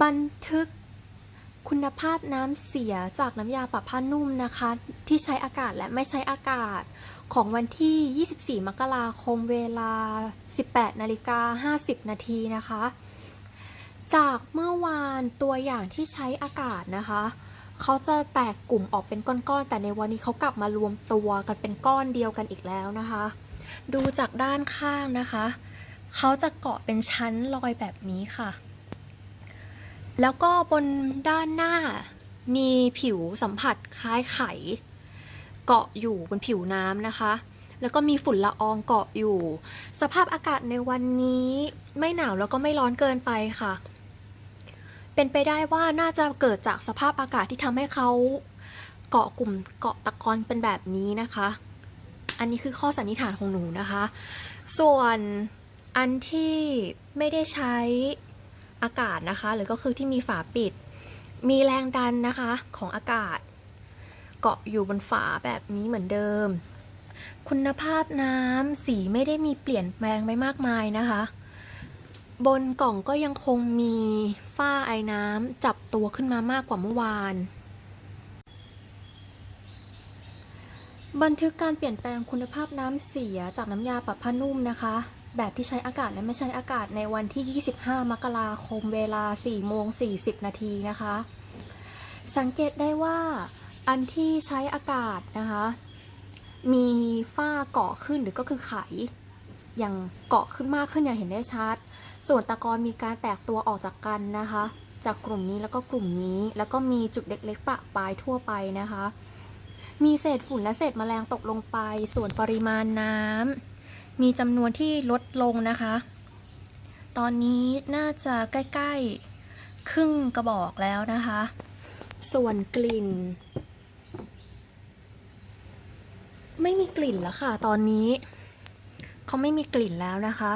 บันทึกคุณภาพน้ำเสียจากน้ำยาปรับผ้านุ่มนะคะ ที่ใช้อากาศและไม่ใช้อากาศของวันที่ 24 มกราคมเวลา 18 นาฬิกา 50 นาทีนะคะ จากเมื่อวานตัวอย่างที่ใช้อากาศนะคะเขาจะแตกกลุ่มออกเป็นก้อนๆ แต่ในวันนี้เขากลับมารวมตัวกันเป็นก้อนเดียวกันอีกแล้วนะคะ ดูจากด้านข้างนะคะ เขาจะเกาะเป็นชั้นลอยแบบนี้ค่ะ แล้วก็บนด้านหน้ามีผิวสัมผัสคล้ายไข่เกาะอยู่บนผิวน้ำนะคะ แล้วก็มีฝุ่นละอองเกาะอยู่ สภาพอากาศในวันนี้ไม่หนาวแล้วก็ไม่ร้อนเกินไปค่ะ เป็นไปได้ว่าน่าจะเกิดจากสภาพอากาศที่ทำให้เขาเกาะกลุ่มเกาะตะกอนเป็นแบบนี้นะคะ อันนี้คือข้อสันนิษฐานของหนูนะคะ ส่วนอันที่ไม่ได้ใช้ อากาศนะคะ หรือก็คือที่มีฝาปิด มีแรงดันนะคะของอากาศ เกาะอยู่บนฝาแบบนี้เหมือนเดิม คุณภาพน้ำสีไม่ได้มีเปลี่ยนแปลงไปมากมายนะคะ บนกล่องก็ยังคงมีฝ้าไอ้น้ำจับตัวขึ้นมามากกว่าเมื่อวานบันทึกการเปลี่ยนแปลงคุณภาพน้ำเสียจากน้ำยาปรับผ้านุ่มนะคะ แบบที่ใช้อากาศและไม่ใช้อากาศในวันที่ 25 มกราคมเวลา 4 โมง 40 นาทีนะคะ สังเกตได้ว่าอันที่ใช้อากาศนะคะ มีฝ้าเกาะขึ้นหรือก็คือไข อย่างเกาะขึ้นมากขึ้นอย่างเห็นได้ชัด ส่วนตะกอนมีการแตกตัวออกจากกันนะคะ จากกลุ่มนี้แล้วก็กลุ่มนี้ แล้วก็มีจุดเล็กๆประปายทั่วไปนะคะ มีเศษฝุ่นและเศษแมลงตกลงไป ส่วนปริมาณน้ำ มีจำนวนที่ลดลงนะคะ ตอนนี้น่าจะใกล้ ๆ ครึ่งกระบอกแล้วนะคะ ส่วนกลิ่น ไม่มีกลิ่นแล้วค่ะ ตอนนี้เขาไม่มีกลิ่นแล้วนะคะ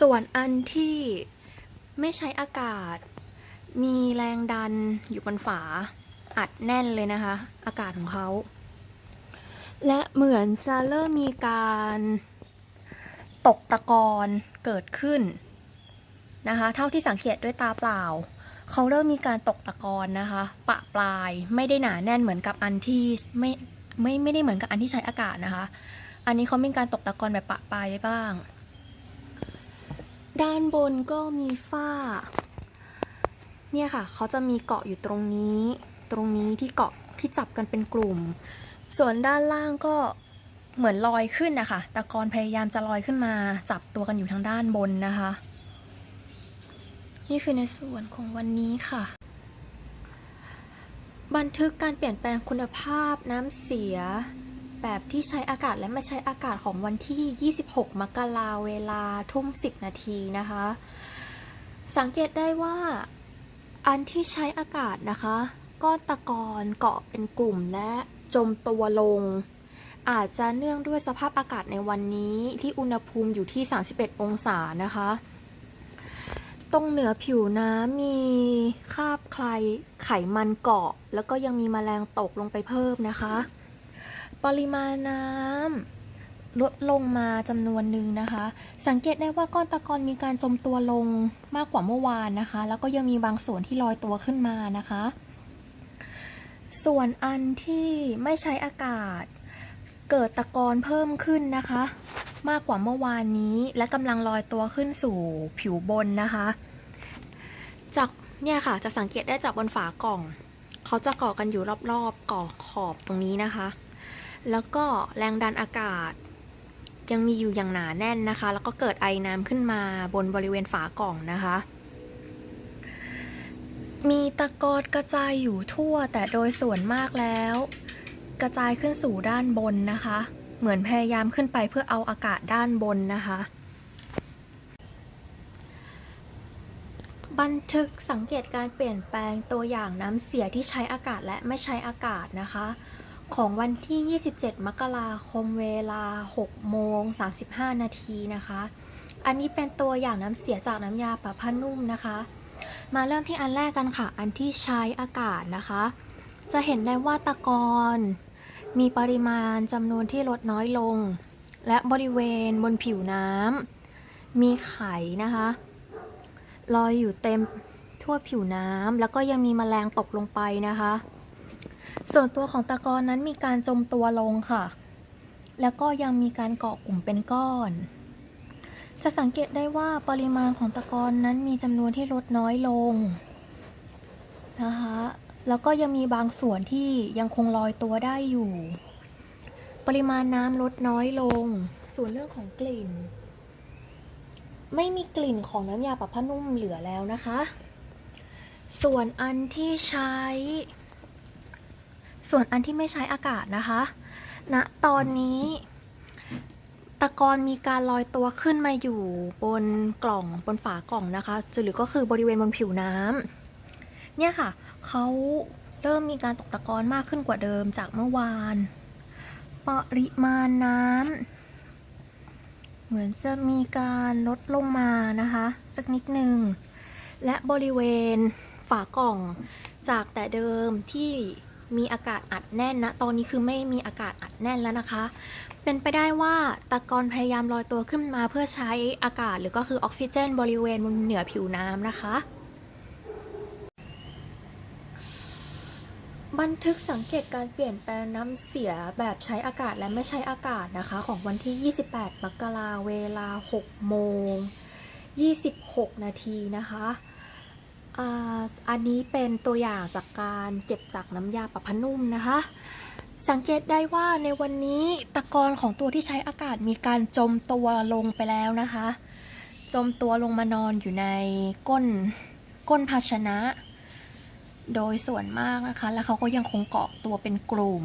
ส่วนอันที่ไม่ใช้อากาศ มีแรงดันอยู่บนฝา อัดแน่นเลยนะคะ อากาศของเขา และเหมือนจะเริ่มมีการ ตกตะกอนเกิดขึ้นนะคะ เท่าที่สังเกตด้วยตาเปล่า เขาเริ่มมีการตกตะกอนนะคะ ปะปลายไม่ได้หนาแน่นเหมือนกับอันที่ไม่ไม่ไม่ได้เหมือนกับอันที่ใช้อากาศนะคะ อันนี้เขามีการตกตะกอนแบบปะปลายไว้บ้าง ด้านบนก็มีฝ้า เนี่ยค่ะ เขาจะมีเกาะอยู่ตรงนี้ ตรงนี้ที่เกาะที่จับกันเป็นกลุ่ม ส่วนด้านล่างก็ เหมือนลอยขึ้นนะคะ ตะกอนพยายามจะลอยขึ้นมาจับตัวกันอยู่ทางด้านบนนะคะ นี่คือในส่วนของวันนี้ค่ะ บันทึกการเปลี่ยนแปลงคุณภาพน้ำเสีย แบบที่ใช้อากาศและไม่ใช้อากาศของวันที่ 26 มกราเวลาทุ่ม 10 นาทีนะคะ สังเกตได้ว่าอันที่ใช้อากาศนะคะก้อนตะกอนเกาะเป็นกลุ่มและจมตัวลง อาจจะเนื่องด้วยสภาพอากาศในวันนี้ที่อุณหภูมิอยู่ที่ 31 องศานะคะ ตรงเหนือผิวน้ำมีคราบใครไขมันเกาะ แล้วก็ยังมีแมลงตกลงไปเพิ่มนะคะ ปริมาณน้ำลดลงมาจำนวนหนึ่งนะคะ สังเกตได้ว่าก้อนตะกอนมีการจมตัวลงมากกว่าเมื่อวานนะคะ แล้วก็ยังมีบางส่วนที่ลอยตัวขึ้นมานะคะ ส่วนอันที่ไม่ใช้อากาศ เกิดตะกอนเพิ่มขึ้นนะคะ มากกว่าเมื่อวานนี้และกำลังลอยตัวขึ้นสู่ผิวบนนะคะ จากเนี่ยค่ะจะสังเกตได้จากบนฝากล่อง เขาจะเกาะกันอยู่รอบๆก่อขอบตรงนี้นะคะ แล้วก็แรงดันอากาศ ยังมีอยู่อย่างหนาแน่นนะคะ แล้วก็เกิดไอน้ำขึ้นมาบนบริเวณฝากล่องนะคะมีตะกอนกระจายอยู่ทั่วแต่โดยส่วนมากแล้ว กระจายขึ้นสู่ด้านบนนะคะ เหมือนพยายามขึ้นไปเพื่อเอาอากาศด้านบนนะคะ บันทึกสังเกตการเปลี่ยนแปลงตัวอย่างน้ำเสียที่ใช้อากาศและไม่ใช้อากาศนะคะ ของวันที่ 27 มกราคมเวลา 6 โมง 35 นาทีนะคะ อันนี้เป็นตัวอย่างน้ำเสียจากน้ำยาปรับผ้านุ่มนะคะ มาเริ่มที่อันแรกกันค่ะ อันที่ใช้อากาศนะคะจะเห็นได้ว่าตะกอน มีปริมาณจำนวนที่ลดน้อยลง และบริเวณบนผิวน้ำมีไข่นะคะลอยอยู่เต็มทั่วทั่วผิวน้ำแล้วก็ยังมีแมลงตกลงไปนะคะ ส่วนตัวของตะกอนนั้นมีการจมตัวลงค่ะ แล้วก็ยังมีการเกาะกลุ่มเป็นก้อน จะสังเกตได้ว่าปริมาณของตะกอนนั้นมีจำนวนที่ลดน้อยลงนะคะ แล้วก็ยังมีบางส่วนที่ยังคงลอยตัวได้อยู่ ปริมาณน้ำลดน้อยลง ส่วนเรื่องของกลิ่น ไม่มีกลิ่นของน้ำยาปรับผ้านุ่มเหลือแล้วนะคะ ส่วนอันที่ใช้ ส่วนอันที่ไม่ใช้อากาศนะคะณตอนนี้ตะกอนมีการลอยตัวขึ้นมาอยู่บนกล่องบนฝากล่องนะคะหรือก็คือบริเวณบนผิวน้ำ เนี่ยค่ะเขาเริ่มมีการตกตะกอนมากขึ้นกว่าเดิมจากเมื่อวาน ปริมาณน้ำเหมือนจะมีการลดลงมานะคะ สักนิดหนึ่ง และบริเวณฝากล่องจากแต่เดิมที่มีอากาศอัดแน่นนะ ตอนนี้คือไม่มีอากาศอัดแน่นแล้วนะคะ เป็นไปได้ว่าตะกอนพยายามลอยตัวขึ้นมาเพื่อใช้อากาศหรือก็คือออกซิเจน บริเวณบนเหนือผิวน้ำนะคะ บันทึกสังเกตการเปลี่ยนแปลงน้ำเสียแบบใช้อากาศและไม่ใช้อากาศนะคะ ของวันที่ 28 มกราเวลา 6 โมง 26 นาทีนะคะอันนี้เป็นตัวอย่างจากการเก็บจากน้ำยาปรับผ้านุ่มนะคะ สังเกตได้ว่าในวันนี้ตะกอนของตัวที่ใช้อากาศมีการจมตัวลงไปแล้วนะคะ จมตัวลงมานอนอยู่ในก้นก้นภาชนะ โดยส่วนมากนะคะ แล้วเขาก็ยังคงเกาะตัวเป็นกลุ่ม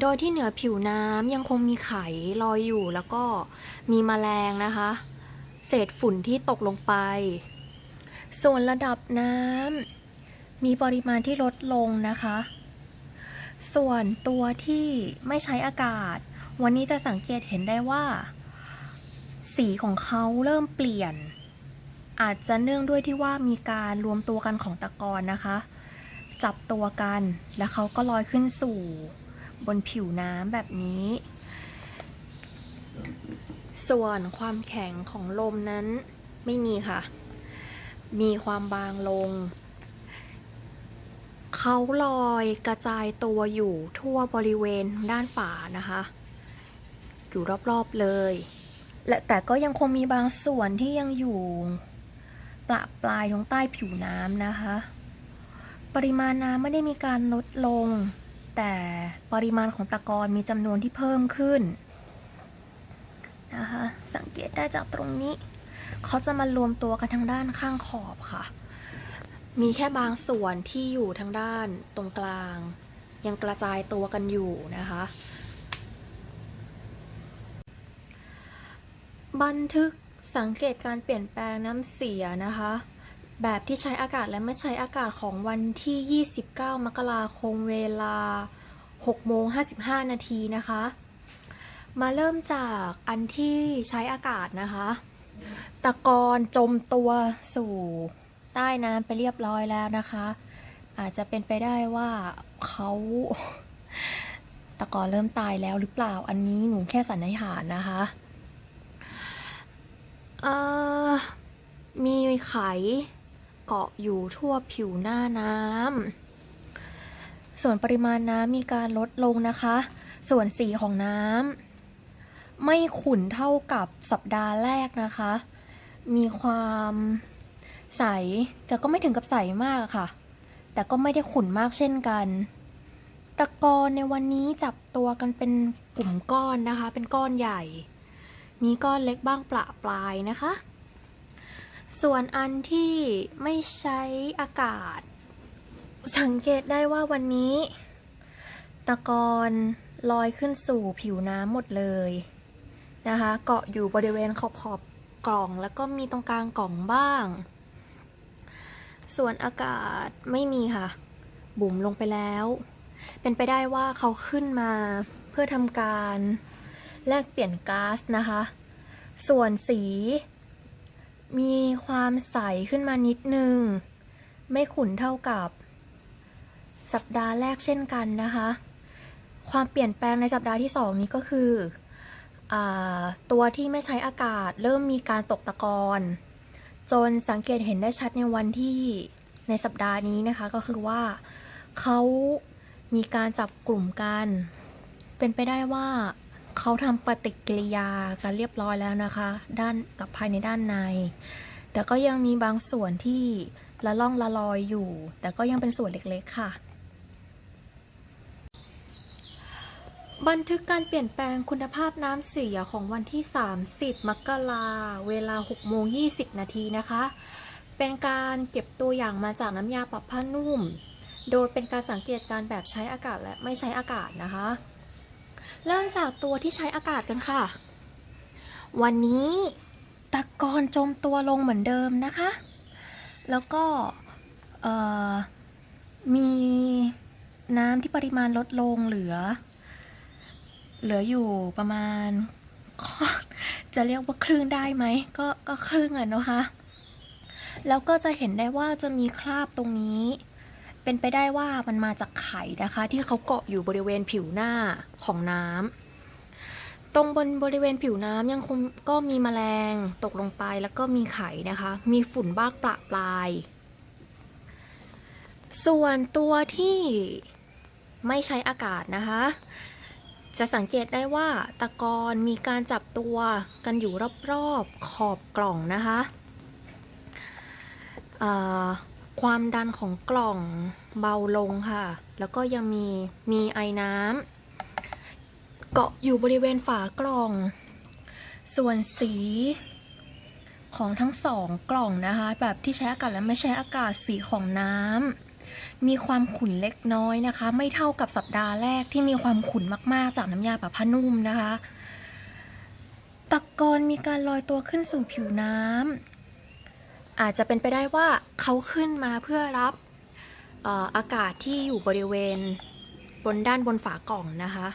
โดยที่เหนือผิวน้ำยังคงมีไข่ลอยอยู่แล้วก็มีแมลงนะคะ เศษฝุ่นที่ตกลงไป ส่วนระดับน้ำมีปริมาณที่ลดลงนะคะ ส่วนตัวที่ไม่ใช้อากาศ วันนี้จะสังเกตเห็นได้ว่า สีของเขาเริ่มเปลี่ยน อาจจะเนื่องด้วยที่ว่ามีการรวมตัวกันของตะกอนนะคะ จับตัวกันแล้วเขาก็ลอยขึ้นสู่บนผิวน้ำแบบนี้ ส่วนความแข็งของลมนั้นไม่มีค่ะ มีความบางลง เขาลอยกระจายตัวอยู่ทั่วบริเวณด้านฝานะคะ อยู่รอบๆเลย และแต่ก็ยังคงมีบางส่วนที่ยังอยู่ ประปลายตรงใต้ผิวน้ำนะคะ ปริมาณน้ำไม่ได้มีการลดลง แต่ปริมาณของตะกอนมีจำนวนที่เพิ่มขึ้นนะคะสังเกตได้จากตรงนี้ เขาจะมารวมตัวกันทางด้านข้างขอบค่ะ มีแค่บางส่วนที่อยู่ทางด้านตรงกลาง ยังกระจายตัวกันอยู่นะคะ บันทึก สังเกตการเปลี่ยนแปลงน้ำเสียนะคะ แบบที่ใช้อากาศและไม่ใช้อากาศของวันที่ 29 มกราคมเวลา6โมง55 นาทีนะคะ มาเริ่มจากอันที่ใช้อากาศนะคะ ตะกอนจมตัวสู่ใต้น้ำไปเรียบร้อยแล้วนะคะ อาจจะเป็นไปได้ว่าเขาตะกอนเริ่มตายแล้วหรือเปล่าอันนี้หนูแค่สันนิษฐานนะคะ เออมีไขเกาะอยู่ทั่วผิวหน้าน้ำส่วนปริมาณน้ำมีการลดลงนะคะ ส่วนสีของน้ำไม่ขุ่นเท่ากับสัปดาห์แรกนะคะ มีความใส แต่ก็ไม่ถึงกับใสมากค่ะ แต่ก็ไม่ได้ขุ่นมากเช่นกันตะกอนในวันนี้จับตัวกันเป็นกลุ่มก้อนนะคะ เป็นก้อนใหญ่ มีก้อนเล็กบ้างประปลายนะคะ ส่วนอันที่ไม่ใช้อากาศ สังเกตได้ว่าวันนี้ ตะกอนลอยขึ้นสู่ผิวน้ำหมดเลยนะคะ เกาะอยู่บริเวณขอบขอบกล่อง แล้วก็มีตรงกลางกล่องบ้าง ส่วนอากาศไม่มีค่ะ บุ๋มลงไปแล้ว เป็นไปได้ว่าเขาขึ้นมาเพื่อทำการ แลกเปลี่ยนก๊าซนะคะ ส่วนสี มีความใสขึ้นมานิดนึง ไม่ขุ่นเท่ากับ สัปดาห์แรกเช่นกันนะคะ ความเปลี่ยนแปลงในสัปดาห์ที่สองนี้ก็คืออตัวที่ไม่ใช้อากาศเริ่มมีการตกตะกอนจนสังเกตเห็นได้ชัดในวันที่ในสัปดาห์นี้นะคะก็คือว่าเขามีการจับกลุ่มกัน เป็นไปได้ว่า เขาทำปฏิกิริยากันเรียบร้อยแล้วนะคะ ด้านกับภายในด้านใน แต่ก็ยังมีบางส่วนที่ละล่องละลอยอยู่ แต่ก็ยังเป็นส่วนเล็กๆค่ะ บันทึกการเปลี่ยนแปลงคุณภาพน้ำเสียของวันที่ 30 มกราเวลา6โมง20 นาทีนะคะ เป็นการเก็บตัวอย่างมาจากน้ำยาปรับผ้านุ่ม โดยเป็นการสังเกตการแบบใช้อากาศและไม่ใช้อากาศนะคะ เริ่มจากตัวที่ใช้อากาศกันค่ะ วันนี้ตะกอนจมตัวลงเหมือนเดิมนะคะ แล้วก็มีน้ำที่ปริมาณลดลงเหลือ เหลืออยู่ประมาณ จะเรียกว่าครึ่งได้ไหมก็ก็ครึ่งอะเนาะคะ แล้วก็จะเห็นได้ว่าจะมีคราบตรงนี้ เป็นไปได้ว่ามันมาจากไข่นะคะ ที่เขาเกาะอยู่บริเวณผิวหน้าของน้ำตรงบนบริเวณผิวน้ำยังคงก็มีแมลงตกลงไปแล้วก็มีไข่นะคะ มีฝุ่นบ้างประปราย ส่วนตัวที่ไม่ใช้อากาศนะคะ จะสังเกตได้ว่าตะกอนมีการจับตัวกันอยู่รอบๆขอบกล่องนะคะ ความดันของกล่องเบาลงค่ะ แล้วก็ยังมีมีไอน้ำเกาะอยู่บริเวณฝากล่อง ส่วนสีของทั้งสองกล่องนะคะ แบบที่ใช้อากาศและไม่ใช้อากาศสีของน้ำมีความขุ่นเล็กน้อยนะคะ ไม่เท่ากับสัปดาห์แรกที่มีความขุ่นมากๆ จากน้ำยาปรับผ้านุ่มนะคะ ตะกอนมีการลอยตัวขึ้นสู่ผิวน้ำ อาจจะเป็นไปได้ว่าเขาขึ้นมาเพื่อรับออากาศที่อยู่บริเวณบนด้านบนฝากล่องนะคะ